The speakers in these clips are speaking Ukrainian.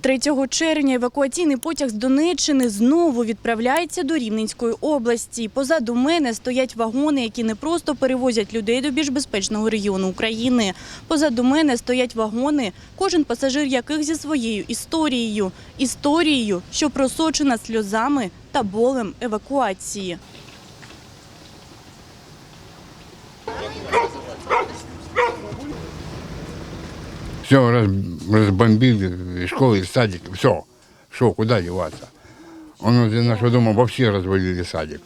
3 червня евакуаційний потяг з Донеччини знову відправляється до Рівненської області. Позаду мене стоять вагони, які не просто перевозять людей до більш безпечного регіону України. Позаду мене стоять вагони, кожен пасажир яких зі своєю історією. Історією, що просочена сльозами та болем евакуації. Все раз, разбомбили, и школы, и садик, все. Что, куда деваться? Он возле нашего дома вообще развалили садик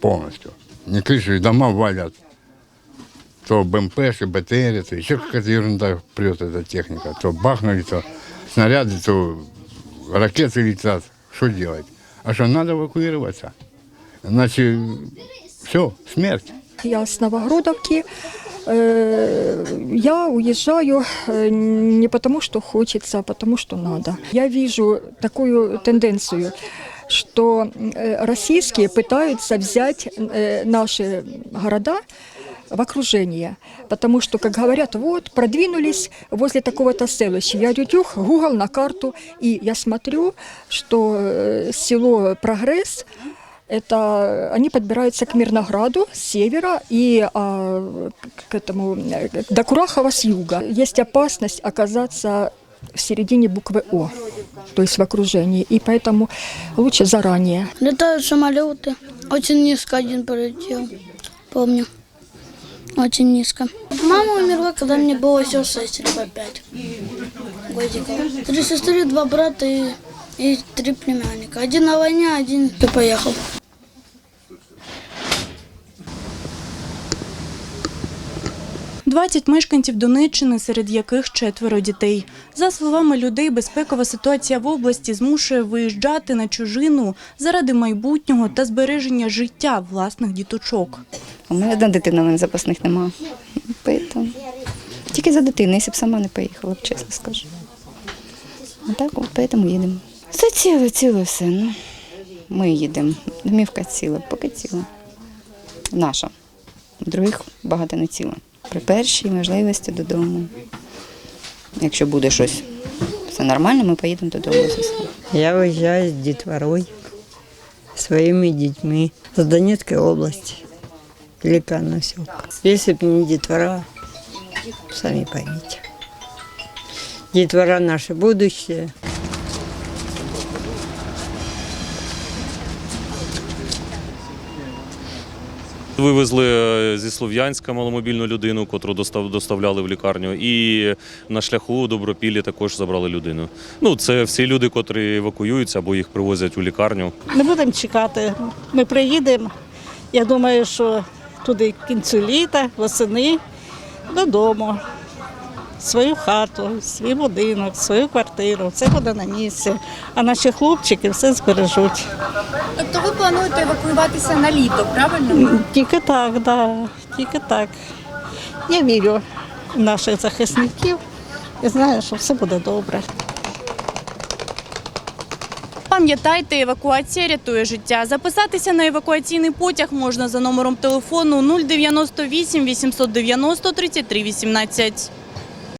полностью. Не крышу, и дома валят. То БМПши, БТР, то еще какая-то ерунда прет эта техника. То бахнули, то снаряды, то ракеты летят. Что делать? А что, надо эвакуироваться? Иначе все, смерть. Я с Новогродовки. Э, Я уезжаю э, не потому, что хочется, а потому, что надо. Я вижу такую тенденцию, что э, российские пытаются взять э, наши города в окружение. Потому что, как говорят, вот, продвинулись возле такого-то селища. Я тюх, Google на карту, и я смотрю, что э, село Прогресс это они подбираются к Мирнограду с севера и а, к этому до Курахова с юга. Есть опасность оказаться в середине буквы О, то есть в окружении, и поэтому лучше заранее. Летают самолеты. Очень низко один полетел. Помню. Очень низко. Мама умерла, когда мне было всего 6 либо 5 годиков. Три сестры, два брата и, и три племянника. Один на войне, один и поехал. – 20 мешканців Донеччини, серед яких четверо дітей. За словами людей, безпекова ситуація в області змушує виїжджати на чужину заради майбутнього та збереження життя власних діточок. У мене одна дитина, в мене запасних нема. Тільки за дитину, якщо б сама не поїхала, чесно скажу. А так, от, поэтому їдемо. Все ціле, ціле все. Ну, ми їдемо. Домівка ціла, поки ціла. Наша. Других багато не ціла. При першій можливості додому. Якщо буде щось все нормально, ми поїдемо додому. Я виїжджаю з дітворою, своїми дітьми з Донецької області, Лікарна селка. Якщо б не дітвора, самі поймите. Дітвора наше будущее. Вивезли е, зі Слов'янська маломобільну людину, котру достав- доставляли в лікарню, і на шляху Добропіллі також забрали людину. Ну, це всі люди, котрі евакуюються або їх привозять у лікарню. Не будемо чекати. Ми приїдемо. Я думаю, що туди кінцю літа, восени, додому. Свою хату, свій будинок, свою квартиру. Все буде на місці. А наші хлопчики все збережуть. Тобто ви плануєте евакуюватися на літо, правильно? Тільки так, да, тільки так. Я вірю в наших захисників і знаю, що все буде добре. Пам'ятайте, евакуація рятує життя. Записатися на евакуаційний потяг можна за номером телефону 098 890 33 18.